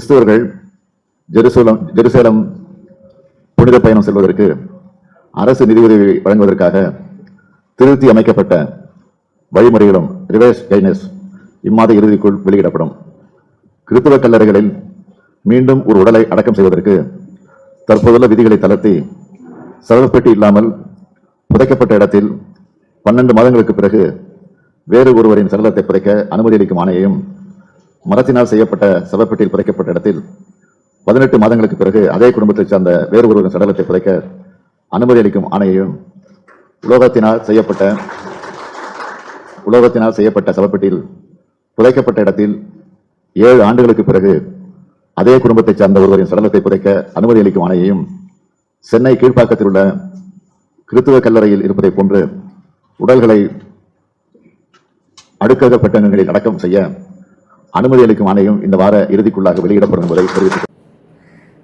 கிறிஸ்தவர்கள் Jerusalem Jerusalem புனித பயணம் செல்வதற்கு அரசு நிதியுதவி வழங்குவதற்காக திருத்தி அமைக்கப்பட்ட வழிமுறைகளும் ரிவர்ஸ் கைனஸ் இம்மாத இறுதிக்குள் வெளியிடப்படும். கிறித்துவ கல்லறைகளில் மீண்டும் ஒரு உடலை அடக்கம் செய்வதற்கு தற்போதுள்ள விதிகளை தளர்த்தி சவப்பெட்டி இல்லாமல் புதைக்கப்பட்ட இடத்தில் பன்னெண்டு மாதங்களுக்கு பிறகு வேறு ஒருவரின் சடலத்தை புதைக்க அனுமதி அளிக்கும் ஆணையையும் மரத்தினால் செய்யப்பட்ட சவப்பெட்டியில் புதைக்கப்பட்ட இடத்தில் பதினெட்டு மாதங்களுக்கு பிறகு அதே குடும்பத்தைச் சார்ந்த வேறு ஒருவரின் சடலத்தை புதைக்க அனுமதி அளிக்கும் ஆணையையும் உலோகத்தினால் செய்யப்பட்ட உலோகத்தினால் செய்யப்பட்ட சவப்பெட்டியில் புதைக்கப்பட்ட இடத்தில் ஏழு ஆண்டுகளுக்கு பிறகு அதே குடும்பத்தைச் சார்ந்த ஒருவரின் சடலத்தை புதைக்க அனுமதி அளிக்கும் ஆணையையும் சென்னை கீழ்ப்பாக்கத்தில் உள்ள கிறித்துவ கல்லறையில் இருப்பதைப் போன்று உடல்களை அடுக்கக பெட்டகங்களில் அடக்கம் செய்ய அனுமதி அளிக்கும் ஆணையம் இந்த வார இறுதிக்குள்ளாக வெளியிடப்படும் என்பதை தெரிவித்துக்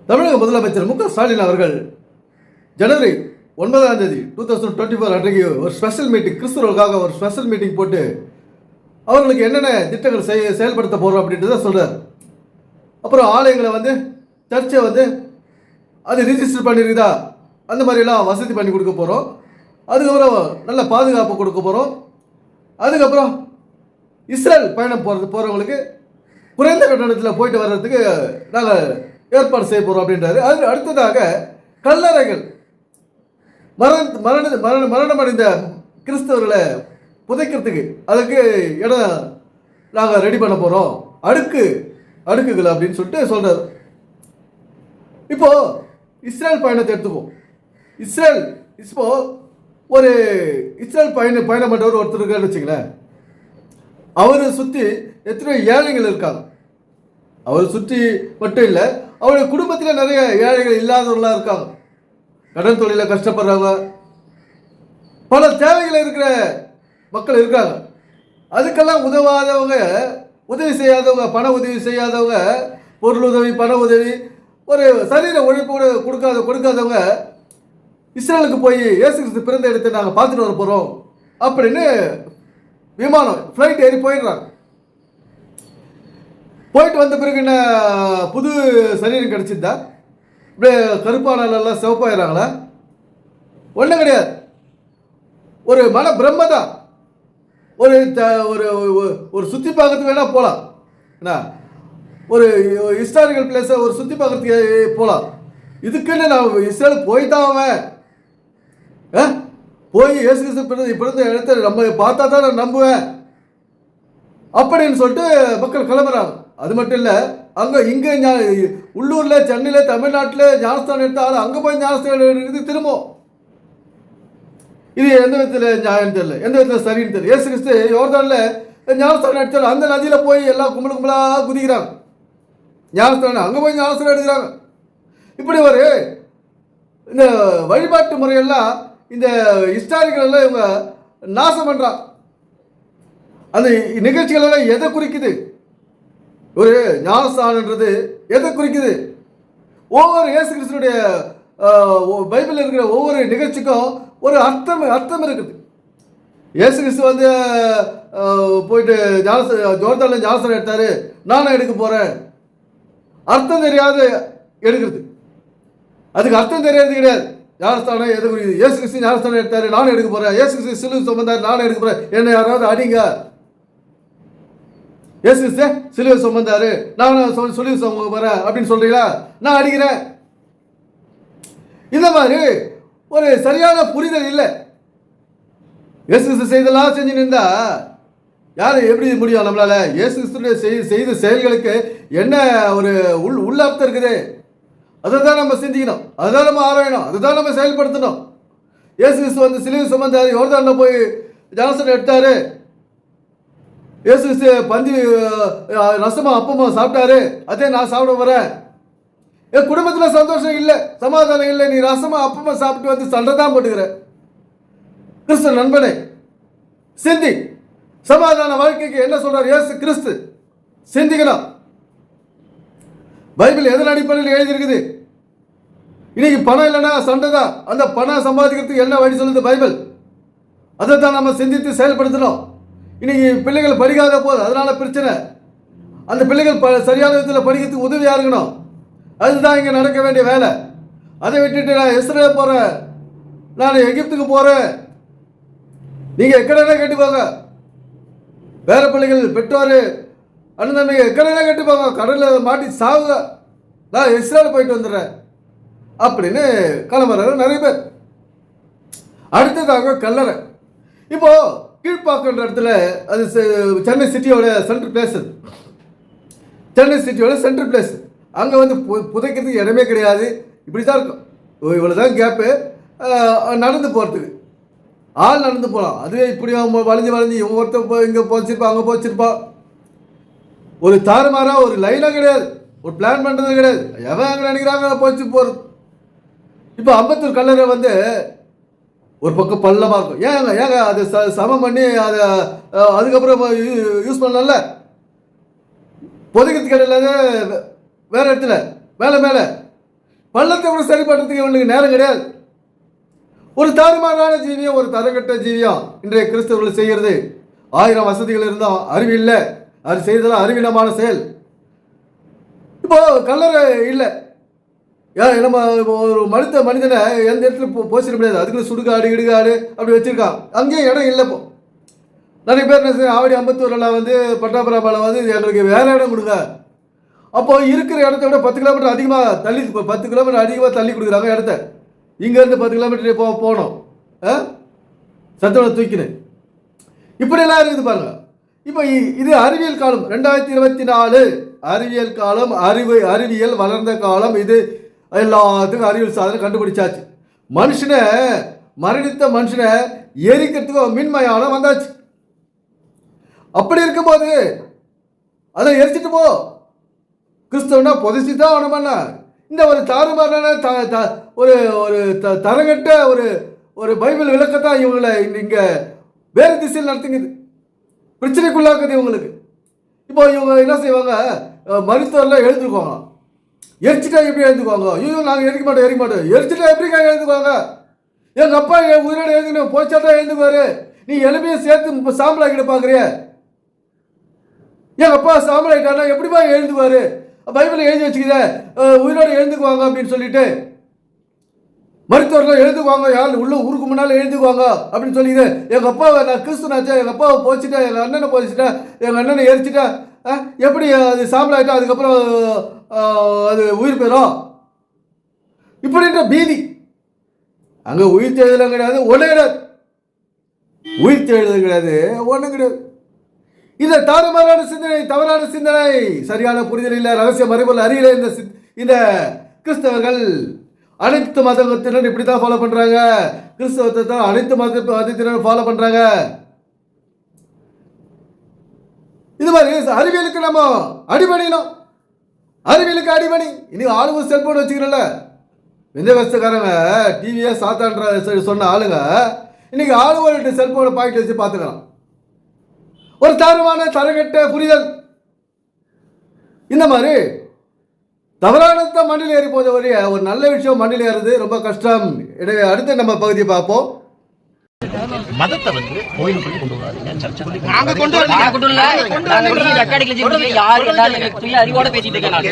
தமிழக முதலமைச்சர் மு க ஸ்டாலின் அவர்கள் ஜனவரி ஒன்பதாம் தேதி டூ தௌசண்ட் டுவெண்ட்டி ஃபோர் அன்றைக்கு ஒரு ஸ்பெஷல் மீட்டிங் கிறிஸ்தவர்களுக்காக ஒரு ஸ்பெஷல் மீட்டிங் போட்டு அவர்களுக்கு என்னென்ன திட்டங்கள் செய் செயல்படுத்த போகிறோம் அப்படின்றத சொல்கிறார் அப்புறம் ஆலயங்களை வந்து சர்ச்சை வந்து அது ரிஜிஸ்டர் பண்ணிருக்குதா? அந்த மாதிரிலாம் வசதி பண்ணி கொடுக்க போகிறோம் அதுக்கப்புறம் நல்ல பாதுகாப்பு கொடுக்க போகிறோம் அதுக்கப்புறம் இஸ்ரேல் பயணம் போகிறது போகிறவங்களுக்கு குறைந்த கட்டணத்தில் போயிட்டு வர்றதுக்கு நாங்கள் ஏற்பாடு செய்ய போகிறோம் அப்படின்றாரு. அது அடுத்ததாக கல்லறைகள். மரண மரண மரண மரணமடைந்த கிறிஸ்தவர்களை புதைக்கிறதுக்கு அதுக்கு இடம் நாங்கள் ரெடி பண்ண போகிறோம் அடுக்கு அடுக்குகள் அப்படின்னு சொல்லிட்டு சொல்கிறார் இப்போ இஸ்ரேல் பயணத்தை எடுத்துப்போம் இஸ்ரேல் இப்போ ஒரு இஸ்ரேல் பயணம் பயணம் பண்ணுறவர் ஒருத்தர் இருக்காருன்னு வச்சுங்களேன் அவரை சுற்றி எத்தனை ஏழைகள் இருக்காங்க. அவரை சுற்றி மட்டும் இல்லை அவருடைய குடும்பத்தில் நிறைய ஏழைகள் இல்லாதவர்களாக இருக்காங்க. கடன் தொழிலில் கஷ்டப்படுறவங்க பல தேவைகள் இருக்கிற மக்கள் இருக்காங்க. அதுக்கெல்லாம் உதவாதவங்க உதவி செய்யாதவங்க பண உதவி செய்யாதவங்க பொருள் உதவி பண உதவி ஒரு சரீர உழைப்பு கூட கொடுக்காத கொடுக்காதவங்க இஸ்ரேலுக்கு போய் இயேசு கிறிஸ்து பிறந்த இடத்தை நாங்கள் பார்த்துட்டு வர போகிறோம் அப்படின்னு விமானம் ஃப்ளைட் ஏறி போயிடுறாங்க. போயிட்டு வந்த பிறகு என்ன புது சரீரம் கிடச்சிருந்தா? இப்படியே கருப்பானெல்லாம் சிவப்பாயிடுறாங்களா ஒன்றும் கிடையாது. ஒரு மன பிரம்ம தான் ஒரு த- ஒரு ஒரு- ஒரு சுற்றி பார்க்கறதுக்கு வேணால் போகலாம் என்ன? ஒரு ஹிஸ்டாரிக்கல் பிளேஸை ஒரு சுற்றி பார்க்கறதுக்கு போகலாம் இதுக்குன்னு நான் இஸ்ரேல் போய் தான் அவன் ஆ? போய் இயேசு கிறிஸ்து பிறந்த பிறந்த இடத்த நம்ம பார்த்தா தான் நான் நம்புவேன். அப்படின்னு சொல்லிட்டு மக்கள் கிளம்புறாங்க. அது மட்டும் இல்லை அங்கே இங்கே உள்ளூரில் சென்னையில் தமிழ்நாட்டில் ஞானஸ்தானம் எடுத்தாலும் அங்கே போய் ஞானஸ்தானம் இது திரும்பவும் இது எந்த விதத்தில் நியாயம் தெரியல. எந்த விதத்தில் சரின்னு தெரியல. ஏசு கிறிஸ்து யோர்தானில் ஞானஸ்தானம் எடுத்தாலும் அந்த நதியில் போய் எல்லாம் கும்பல் கும்பலாக குதிக்கிறாங்க. ஞானஸ்தானம் அங்கே போய் ஞானஸ்தானம் எடுக்கிறாங்க. இப்படி ஒரு இந்த வழிபாட்டு முறையெல்லாம் இந்த ஹிஸ்டாரிக்கலெல்லாம் இவங்க நாசம் பண்ணுறான் அந்த நிகழ்ச்சிகளெல்லாம் எதை குறிக்குது? ஒரு ஞானஸ்தானன்றது எதை குறிக்குது? ஒவ்வொரு இயேசு கிறிஸ்துனுடைய பைபிளில் இருக்கிற ஒவ்வொரு நிகழ்ச்சிக்கும் ஒரு அர்த்தம் அர்த்தம் இருக்குது. இயேசு கிறிஸ்து வந்து போயிட்டு ஞானச ஜோர்தானில் ஞானசனம் எடுத்தார். நானும் எடுக்க போகிறேன் அர்த்தம் தெரியாது எடுக்கிறது. அதுக்கு அர்த்தம் தெரியாது கிடையாது. ஞானஸ்தானம் எது குறிக்குது? இயேசு கிறிஸ்து ஞானஸ்தானம் எடுத்தார். நானும் எடுக்க போகிறேன் இயேசு கிறிஸ்து சிலு சுமந்தார் நானும் எடுக்க போகிறேன் என்னை யாராவது அடிங்க. இயேசு கிறிஸ்து சிலுவை சுமந்தாரு. நான் சொல்லி சிலுவை அப்படின்னு சொல்கிறீங்களா நான் அடிக்கிறேன். இந்த மாதிரி ஒரு சரியான புரிதல் இல்லை. இயேசு கிறிஸ்து செய்தெல்லாம் செஞ்சு நின்றா யார் எப்படி முடியும் நம்மளால? இயேசு கிறிஸ்துடைய செய் செய்த செயல்களுக்கு என்ன ஒரு உள் உள்ளார்த்தம் இருக்குது? அதை தான் நம்ம சிந்திக்கணும். அதை தான் நம்ம ஆராயணும். அதை தான் நம்ம செயல்படுத்தணும். இயேசு கிறிஸ்து வந்து சிலுவை சுமந்தாரு. யோர்தானில் போய் ஜான்சன் எடுத்தாரு. இயேசு பந்தி ரசமா அப்பமா சாப்பிட்டாரு. அதே நான் சாப்பிட வரேன் என் குடும்பத்தில் சந்தோஷம் இல்லை சமாதானம் இல்லை நீ ரசமா அப்பமா சாப்பிட்டு வந்து சண்டை தான் போட்டுக்கிற. கிறிஸ்து நண்பனே சிந்தி. சமாதான வாழ்க்கைக்கு என்ன சொல்றார் இயேசு கிறிஸ்து? சிந்திக்கணும். பைபிள் எதன் அடிப்படையில் எழுதியிருக்குது? இன்னைக்கு பணம் இல்லைன்னா சண்டை தான் அந்த பணம் சம்பாதிக்கிறதுக்கு என்ன வழி சொல்லுது பைபிள்? அதை தான் நம்ம சிந்தித்து செயல்படுத்தணும். இன்னைக்கு பிள்ளைகள் படிக்காத போது அதனால பிரச்சனை. அந்த பிள்ளைகள் ப சரியான விதத்தில் படிக்கிறதுக்கு உதவியாக இருக்கணும் அதுதான் இங்கே நடக்க வேண்டிய வேலை. அதை விட்டுட்டு நான் இஸ்ரேல் போகிறேன் நான் எகிப்துக்கு போகிறேன் நீங்கள் எக்கடனா கட்டி போங்க. வேற பிள்ளைகள் பெற்றோர் அண்ணன் எக்கடனா கட்டி போங்க. கடலில் மாட்டி சாவுங்க. நான் இஸ்ரேல் போயிட்டு வந்துடுறேன். அப்படின்னு கிளம்புறாரு நிறைய பேர். அடுத்ததாக கல்லறை. இப்போது கீழ்ப்பாக்கன்ற இடத்துல அது செ- சென்னை சிட்டியோட சென்ட்ரல் பிளேஸ் அது. சென்னை சிட்டியோட சென்ட்ரல் பிளேஸ் அங்கே வந்து பு புதைக்கிறதுக்கு இடமே கிடையாது. இப்படி தான் இருக்கும் இவ்வளோ தான் கேப்பு நடந்து போகிறதுக்கு ஆள் நடந்து போகலாம் அதுவே இப்படி அவங்க வளைஞ்சு வளைஞ்சு இவங்க ஒருத்தர் இங்கே போச்சிருப்பான் அங்கே போச்சிருப்பான். ஒரு தாறுமாறாக ஒரு லைனாக கிடையாது. ஒரு பிளான் பண்ணுறது கிடையாது. எவன் அங்கே நினைக்கிறாங்க போச்சு போகிறது இப்போ அம்பத்தூர் கல்லறை வந்து ஒரு பக்கம் பள்ளமாக இருக்கும். ஏங்க ஏங்க அது ச சமம் பண்ணி அதை அதுக்கப்புறம் யூ- யூஸ் பண்ணலாம்ல? பொதுக்கிறதுக்கு இடையில வேறு இடத்துல மேலே மேலே. பள்ளத்தை கூட சரி பண்ணுறதுக்கு இவங்களுக்கு நேரம் கிடையாது. ஒரு தாறுமாறான ஜீவியம் ஒரு தரங்கட்ட ஜீவியம் இன்றைய கிறிஸ்தவர்கள் செய்கிறது ஆயிரம் வசதிகள் இருந்தோம் அறிவு இல்லை. அது செய்ததெல்லாம் அறிவீனமான செயல். இப்போ கல்லறை இல்லை. ஏன் நம்ம ஒரு மனித மனிதனை எந்த இடத்துல போ போச்சிட முடியாது. அதுக்குள்ள சுடுகாடு இடுகாடு அப்படி வச்சுருக்கான். அங்கேயும் இடம் இல்லை இப்போ. நிறைய பேர் என்ன ஆவடி அம்பத்தூரில் வந்து பட்டாபுராபாவில் வந்து எங்களுக்கு வேறு இடம் கொடுங்க. அப்போ இருக்கிற இடத்த விட பத்து கிலோமீட்டர் அதிகமாக தள்ளி இப்போ பத்து கிலோமீட்டர் அதிகமாக தள்ளி கொடுக்குறாங்க இடத்த. இங்கேருந்து பத்து கிலோமீட்டர் போ போகணும். ஆ? சத்தோட தூக்கினு இப்படியெல்லாம் இருக்குது பாருங்க. இப்போ இ- இது அறிவியல் காலம். ரெண்டாயிரத்தி இருபத்தி நாலு அறிவியல் காலம் அறிவு அறிவியல் வளர்ந்த காலம். இது எல்லாத்துக்கும் அறிவியல் சாதனை கண்டுபிடிச்சாச்சு. மனுஷனை மரணித்த மனுஷனை எரிக்கிறதுக்கு மின்மயானம் வந்தாச்சு. அப்படி இருக்கும்போது அதை எரிச்சிட்டு போ. கிறிஸ்தவனா புதைச்சி தான் ஆகணுமண்ணா இந்த ஒரு தாறுமாறான த த ஒரு ஒரு த தரங்கட்ட ஒரு ஒரு பைபிள் விளக்கத்தான் இவங்களை இங்கே வேறு திசையில் நடத்துங்குது. பிரச்சனைக்குள்ளாக்குது இவங்களுக்கு. இப்போ இவங்க என்ன செய்வாங்க? மருத்துவர்லாம் எழுந்துக்குவாங்க எரிச்சிட்டா எப்படி எழுந்துக்குவாங்க? ஐயோ நாங்கள் எரிக்க மாட்டோம் எரிக்க மாட்டோம். எரிச்சிட்டா எப்படிக்கா எழுந்துக்குவாங்க? எங்கள் அப்பா என் உயிரோட எழுந்துக்கணும் போச்சா தான் எழுந்துக்குவாரு. நீ எலுமையை சேர்த்து சாம்பலாக்கிட பார்க்குறிய எங்கள் அப்பா சாம்பல் ஆயிட்டானா எப்படிப்பா எழுந்துக்குவாரு? பைபிள் எழுதி வச்சுக்கிற உயிரோட எழுந்துக்குவாங்க அப்படின்னு சொல்லிட்டு. மருத்துவர்கள் எழுதுக்குவாங்க யார் உள்ள ஊருக்கு முன்னால் எழுதுக்குவாங்க அப்படின்னு சொல்லிது எங்கள் அப்பாவை நான் கிறிஸ்துனாச்சா எங்கள் அப்பாவை போச்சுட்டேன் எங்கள் அண்ணனை போச்சுட்டேன் எங்கள் அண்ணனை எரிச்சிட்டேன் எப்படி அது சாம்பல் அதுக்கப்புறம் அது உயிர் பெறும் இப்படின்ற பீதி. அங்கே உயிர் தேடுதலும் கிடையாது ஒன்றும் கிடையாது. உயிர் தேடுதல் கிடையாது ஒன்றும் கிடையாது. இந்த தாறுமாறான சிந்தனை தவறான சிந்தனை சரியான புரிதல் இல்லை ரகசிய மறைபொருள் அறியல இந்த இந்த கிறிஸ்தவர்கள் அனைத்து மதத்தினரும் இப்படி தான் ஃபாலோ பண்ணுறாங்க கிறிஸ்தவத்தை தான் அனைத்து மத மதத்தினரும் ஃபாலோ பண்ணுறாங்க இது அறிவியலுக்கு நம்ம அடிபணினோம் அறிவியலுக்கு அடிபணி. இனி ஆளுங்க செல்போன் வச்சுக்கிறோம்ல விந்தவஸ்தக்காரங்க டிவியை சாத்தான்ற சொ- சொன்ன ஆளுங்க இன்னைக்கு ஆளுவர்கிட்ட செல்போனை பாக்கெட் வச்சு பார்த்துக்கலாம் ஒரு தாறுமான தரகட்ட புரிதல். இந்த மாதிரி தவறானத்த மண்ணில் ஏறி போத ஒரு ஒரு நல்ல விஷயம் மண்ணில் ஏறுறது ரொம்ப கஷ்டம். எனவே அடுத்து நம்ம பகுதியை பார்ப்போம். மதத்தை வந்து கோயிலுக்குள்ள கொண்டு வராதீங்க கொண்டு நாங்க கொண்டு வரல. கொண்டு வரல. நாங்க. யாரு எல்லாரும் அறிவோட பேசிட்டு இருக்கேன் நான்.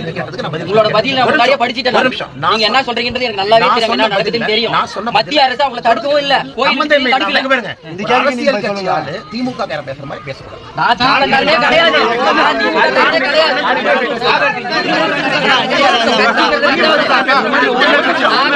உங்களோட பதில் நான் முன்னாடியே படிச்சிட்டேன் நீங்க என்ன சொல்றீங்கன்றது எனக்கு நல்லாவே நான் தெரியும். சொன்ன என்ன நடக்குதுன்னு தெரியும். மத்திய அரசு அவங்களை தடுக்கவும் இல்ல. கோயில். தடுக்கல. பாருங்க. அரசியல் திமுக காரன் பேசுற மாதிரி பேசக்கூடாது நான் திமுககாரனே கிடையாது. நான் திமுககாரனே கிடையாது.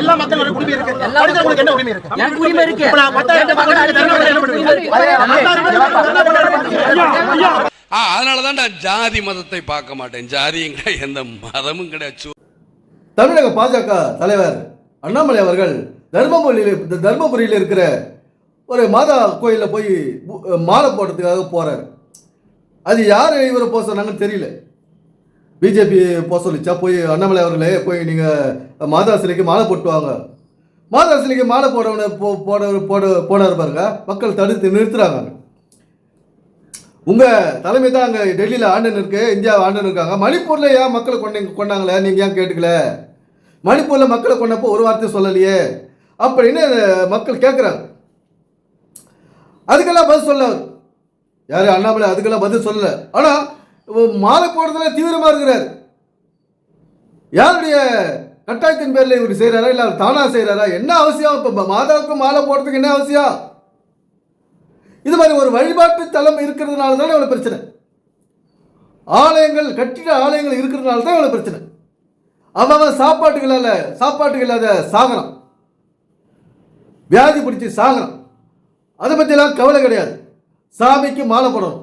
எல்லா உரிமை இருக்கு. என்ன உரிமை இருக்கு? எனக்கு உரிமை இருக்கு. நான் ஜாதி மதத்தை பார்க்க மாட்டேன். ஜாதியும் கிடையாது எந்த மதமும் கிடையாது. தமிழக பாஜக தலைவர் அண்ணாமலை அவர்கள் தர்மபுரியில் தர்மபுரியில் இருக்கிற ஒரு மாதா கோயிலில் போய் மாலை போடுறதுக்காக போறாரு. அது யார் இவரை போக சொன்னாங்கன்னு தெரியல. பிஜேபி போக சொல்லிச்சா? போய் அண்ணாமலை அவர்களே போய் நீங்கள் மாதா சிலைக்கு மாலை போட்டு வாங்க. மாதாசிலிக்கு மாலை போடவன போ போட போட போனார் பாருங்க. மக்கள் தடுத்து நிறுத்துறாங்க. உங்கள் தலைமை தான் அங்கே டெல்லியில் ஆண்டுன்னு இருக்கு இந்தியா ஆண்டுன்னு இருக்காங்க. மணிப்பூரில் ஏன் மக்களை கொண்டு கொண்டாங்களே நீங்கள் ஏன் கேட்டுக்கல? மணிப்பூரில் மக்களை கொண்டப்போ ஒரு வார்த்தை சொல்லலையே. அப்படின்னு மக்கள் கேட்குறாங்க அதுக்கெல்லாம் பதில் சொல்ல அவர். யாரு? அண்ணாமலை அதுக்கெல்லாம் பதில் சொல்லலை. ஆனால் மாலை போடுறதுல தீவிரமா இருக்கிறார். யாருடைய கட்டாயத்தின் பேர்ல இவர் செய்யறாரா இல்ல அவர் தானா செய்யறாரா என்ன அவசியம்? இப்ப மாதாவுக்கு மாலை போடுறதுக்கு என்ன அவசியம்? இது மாதிரி ஒரு வழிபாட்டு தலம் இருக்கிறதுனால தானே இவ்வளவு பிரச்சனை. ஆலயங்கள் கட்டிட ஆலயங்கள் இருக்கிறதுனால தான் இவ்வளவு பிரச்சனை. அவன் அவன் சாப்பாட்டுக்கு சாப்பாட்டுக்கு இல்லாத சாகனம். வியாதி பிடிச்சி சாகனம். அதை பற்றிலாம் கவலை கிடையாது. சாமிக்கு மாலை போடணும்.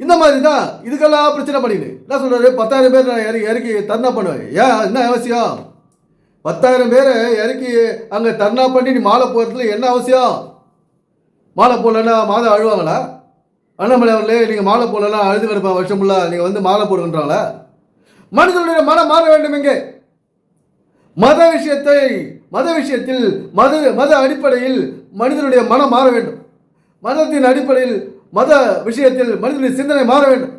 இந்த மாதிரி தான் இதுக்கெல்லாம் பிரச்சனை பண்ணிடு என்ன சொல்கிறாரு பத்தாயிரம் பேர் நான் இறக்கி இறக்கி தர்ணா பண்ணுவேன். ஏன்? என்ன அவசியம்? பத்தாயிரம் பேரை இறக்கி அங்கே தர்ணா பண்ணி நீ மாலை போகிறதுல என்ன அவசியம்? மாலை போடலன்னா மாதம் அழுவாங்களா? அண்ணாமலை அவர்களே நீங்கள் மாலை போடலன்னா அழுது கிடப்பேன் வருஷம் ஃபுல்லாக நீங்கள் வந்து மாலை போடுகின்றாங்களா மனிதனுடைய மனம் மாற வேண்டும் இங்கே மத விஷயத்தை மத விஷயத்தில் மத மத அடிப்படையில் மனிதனுடைய மனம் மாற வேண்டும். மதத்தின் அடிப்படையில் மத விஷயத்தில் மனிதனுடைய சிந்தனை மாற வேண்டும்.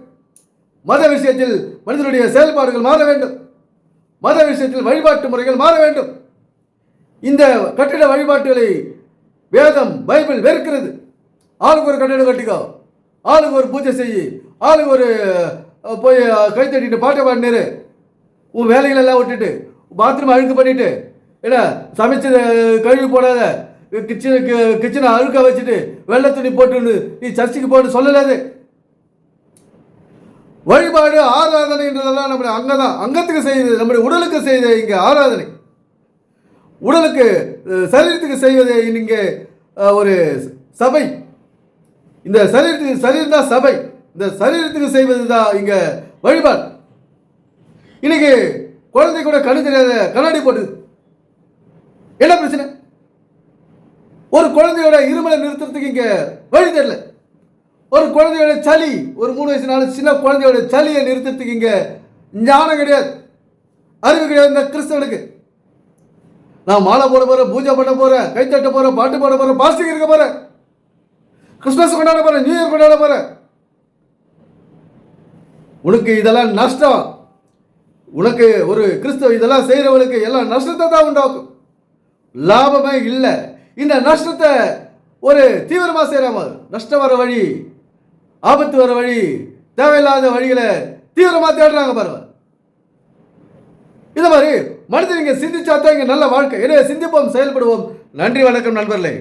மத விஷயத்தில் மனிதனுடைய செயல்பாடுகள் மாற வேண்டும். மத விஷயத்தில் வழிபாட்டு முறைகள் மாற வேண்டும். இந்த கட்டிட வழிபாட்டுகளை வேதம் பைபிள் வெறுக்கிறது. ஆளுக்கு ஒரு கட்டிடம் கட்டிக்கோ. ஆளுக்கு ஒரு பூஜை செய். ஆளுக்கு ஒரு போய் கை தட்டிட்டு பாட்டை பாடினேரு. உன் வேலைகளெல்லாம் விட்டுட்டு பாத்ரூம் அழுக்கு பண்ணிட்டு என்ன சமைச்சது கழுவி போடாத. கிச்சனுக்கு கிச்சனை அழுக்க வச்சுட்டு வெள்ளை துணி போட்டுன்னு நீ சர்ச்சுக்கு போட்டு சொல்லலாது வழிபாடு ஆராதனைன்றதெல்லாம் நம்முடைய அங்கதான். அங்கத்துக்கு செய்யுது நம்முடைய உடலுக்கு செய்த இங்கே ஆராதனை. உடலுக்கு சரீரத்துக்கு செய்வது இங்கே ஒரு சபை. இந்த சரீரத்துக்கு சரீரம் தான் சபை. இந்த சரீரத்துக்கு செய்வது தான் இங்கே வழிபாடு. இன்னைக்கு குழந்தை கூட கண்ணு தெரியாத கண்ணாடி போட்டு என்ன பிரச்சனை? ஒரு குழந்தையோட இருமலை நிறுத்துறதுக்கு இங்க வழி தெரியல. ஒரு குழந்தையோட சளி ஒரு மூணு வயசு நாலு சின்ன குழந்தையோட சளியை நிறுத்துறதுக்கு இங்க ஞானம் கிடையாது. அறிவு கிடையாது இந்த கிறிஸ்தவனுக்கு. நான் மாலை போட போறேன் பூஜை பண்ண போறேன் கை தட்ட போறேன் பாட்டு பாட போறேன் பாஸ்டிங் இருக்க போறேன். கிறிஸ்மஸ் கொண்டாட போறேன் நியூ இயர் கொண்டாட போறேன். உனக்கு இதெல்லாம் நஷ்டம். உனக்கு ஒரு கிறிஸ்தவ இதெல்லாம் செய்கிறவனுக்கு எல்லாம் நஷ்டத்தை தான் உண்டாக்கும். லாபமே இல்லை. இந்த நஷ்டத்தை ஒரு தீவிரமாக செய்கிறாமல் நஷ்டம் வர வழி ஆபத்து வர வழி தேவையில்லாத வழிகளை தீவிரமாக தேடுறாங்க பாருங்க. இந்த மாதிரி மனிதன் இங்கே சிந்திச்சா தான் இங்கே நல்ல வாழ்க்கை. எனவே சிந்திப்போம் செயல்படுவோம். நன்றி வணக்கம் நண்பர்களே.